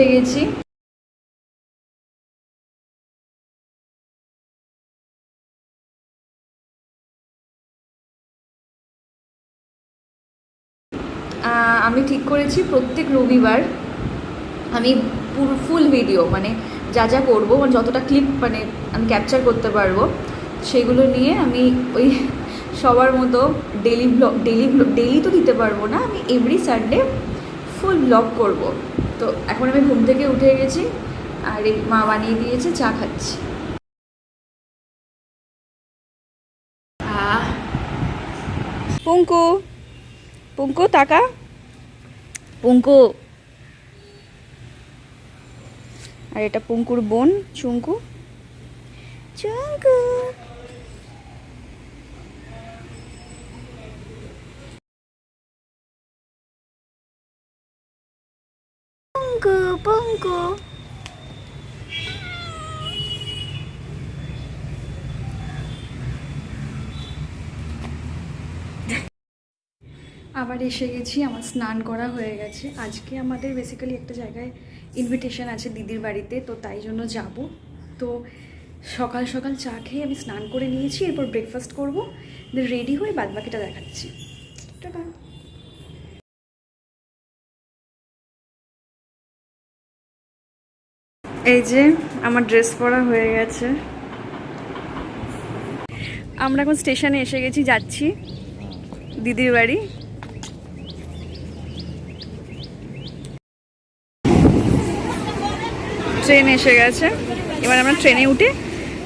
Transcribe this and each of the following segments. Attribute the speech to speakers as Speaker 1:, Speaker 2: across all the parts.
Speaker 1: উঠে গেছি। আমি ঠিক করেছি প্রত্যেক রবিবার আমি পুরো ফুল ভিডিও মানে যা যা করব মানে যতটা ক্লিপ মানে আমি ক্যাপচার করতে পারব, সেগুলো নিয়ে আমি ওই সবার মতো ডেলি ব্লগ ডেলি ডেলি তো দিতে পারব না, আমি এভরি সানডে ফুল ব্লগ করব। তো এখন আমি ঘুম থেকে উঠে গেছি আর এই মা বানিয়ে দিয়েছে চা খাচ্ছি। পঙ্কু পঙ্কু টাকা? পঙ্কু। আর এটা পঙ্কুর বোন চুঙ্কু। চুঙ্কু। পঙ্কু পঙ্কু আবার এসে গেছি, আমার স্নান করা হয়ে গেছে। আজকে আমাদের বেসিক্যালি একটা জায়গায় ইনভিটেশন আছে দিদির বাড়িতে, তো তাই জন্য যাব। তো সকাল সকাল চা খেয়ে আমি স্নান করে নিয়েছি, এরপর ব্রেকফাস্ট করব রেডি হয়ে বাদবাকিটা দেখাচ্ছি। এই যে আমার ড্রেস পরা হয়ে গেছে। আমরা এখন স্টেশনে এসে গেছি যাচ্ছি দিদির বাড়ি। ট্রেন এসে গেছে। এবার আমরা ট্রেনে উঠে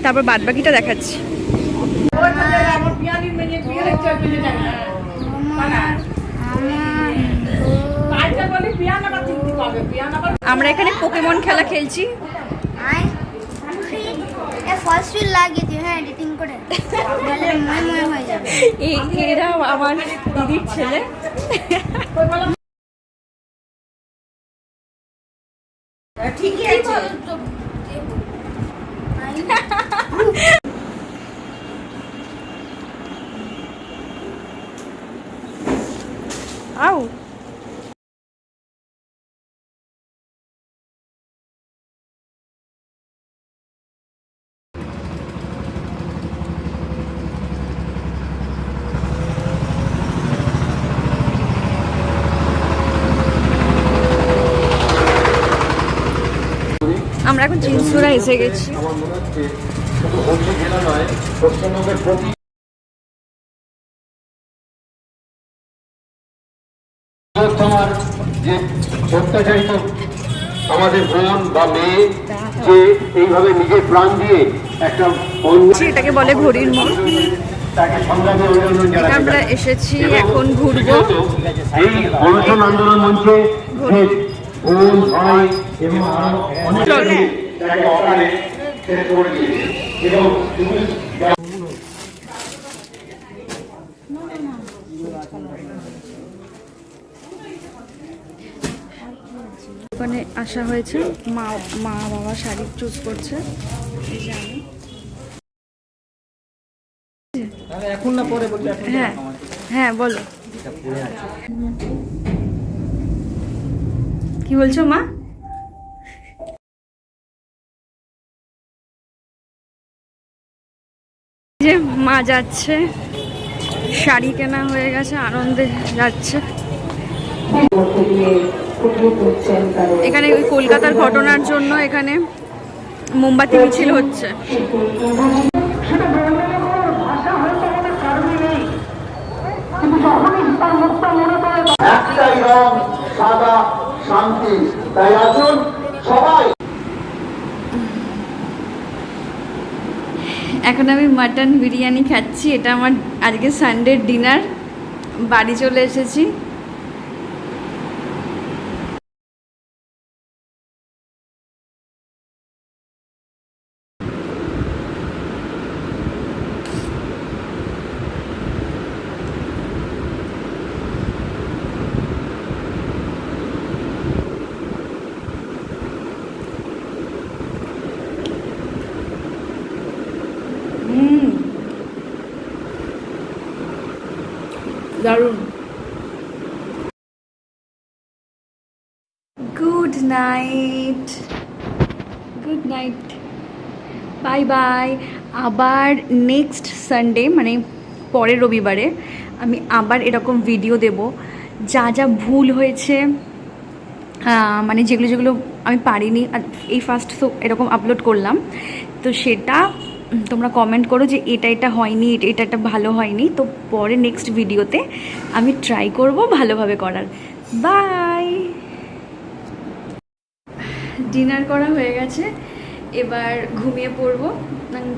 Speaker 1: তারপর বাদবাকিটা দেখাচ্ছি। আমরা এখানে পোকেমন খেলা খেলছি।
Speaker 2: হ্যাঁ
Speaker 1: এরা আমার দিদির ছেলে।
Speaker 2: ঠিকই আছে।
Speaker 1: আউ। আমরা এখন চিনসুরা এসে গেছি।
Speaker 3: তোমার যে অত্যাচারিত আমাদের বোন বা মেয়ে যে এইভাবে নিজের প্রাণ দিয়ে একটা
Speaker 1: এটাকে বলে ঘড়ির মোড় আমরা এসেছি এখন ঘুরবো।
Speaker 3: এই আন্দোলন মঞ্চে যে বোন ভাই এবং আরও অনেক তাকে অকালে ছেড়ে করে দিয়েছে। এবং তুমি
Speaker 1: ওখানে আসা হয়েছে। মা মা বাবা শাড়ি চুজ করছে।
Speaker 4: এখন না পরে
Speaker 1: হ্যাঁ হ্যাঁ বলো। কি বলছো, মা? যে মা যাচ্ছে, শাড়ি কেনা হয়ে গেছে, আনন্দে যাচ্ছে। এখানে ওই কলকাতার ঘটনার জন্য এখানে মোমবাতি মিছিল হচ্ছে।
Speaker 3: সাদা। শান্তি। তাই আসুন, সবাই।
Speaker 1: এখন আমি মাটন বিরিয়ানি খাচ্ছি, এটা আমার আজকে সানডে ডিনার বাড়ি চলে এসেছি। দারুণ। Good night good night bye bye আবার নেক্সট সানডে মানে পরের রবিবারে আমি আবার এরকম ভিডিও দেব। যা যা ভুল হয়েছে মানে যেগুলো যেগুলো আমি পারিনি আর এই ফার্স্ট তো এরকম আপলোড করলাম তো সেটা তোমরা কমেন্ট করো যে এটা এটা হয়নি, এটা এটা ভালো হয়নি। তো পরে নেক্সট ভিডিওতে আমি ট্রাই করব ভালোভাবে করার। বাই ডিনার করা হয়ে গেছে। এবার ঘুমিয়ে পড়ব।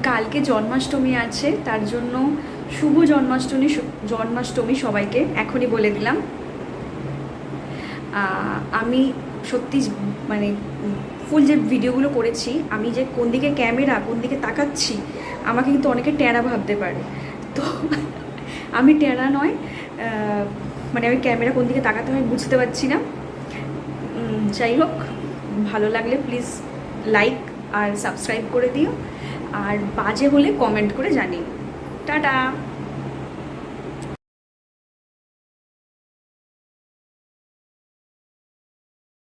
Speaker 1: কালকে জন্মাষ্টমী আছে, তার জন্য শুভ জন্মাষ্টমী জন্মাষ্টমী সবাইকে এখনই বলে দিলাম। আমি সত্যি মানে ফুল যে ভিডিওগুলো করেছি, আমি যে কোন দিকে ক্যামেরা, কোন দিকে তাকাচ্ছি, আমাকে কিন্তু অনেকে ট্যারা ভাবতে পারে। তো আমি ট্যারা নয় মানে আমি ক্যামেরা কোন দিকে তাকাতে হয় বুঝতে পারছি না। যাই হোক, ভালো লাগলে প্লিজ লাইক আর সাবস্ক্রাইব করে দিও। আর বাজে হলে কমেন্ট করে জানিও। টাটা!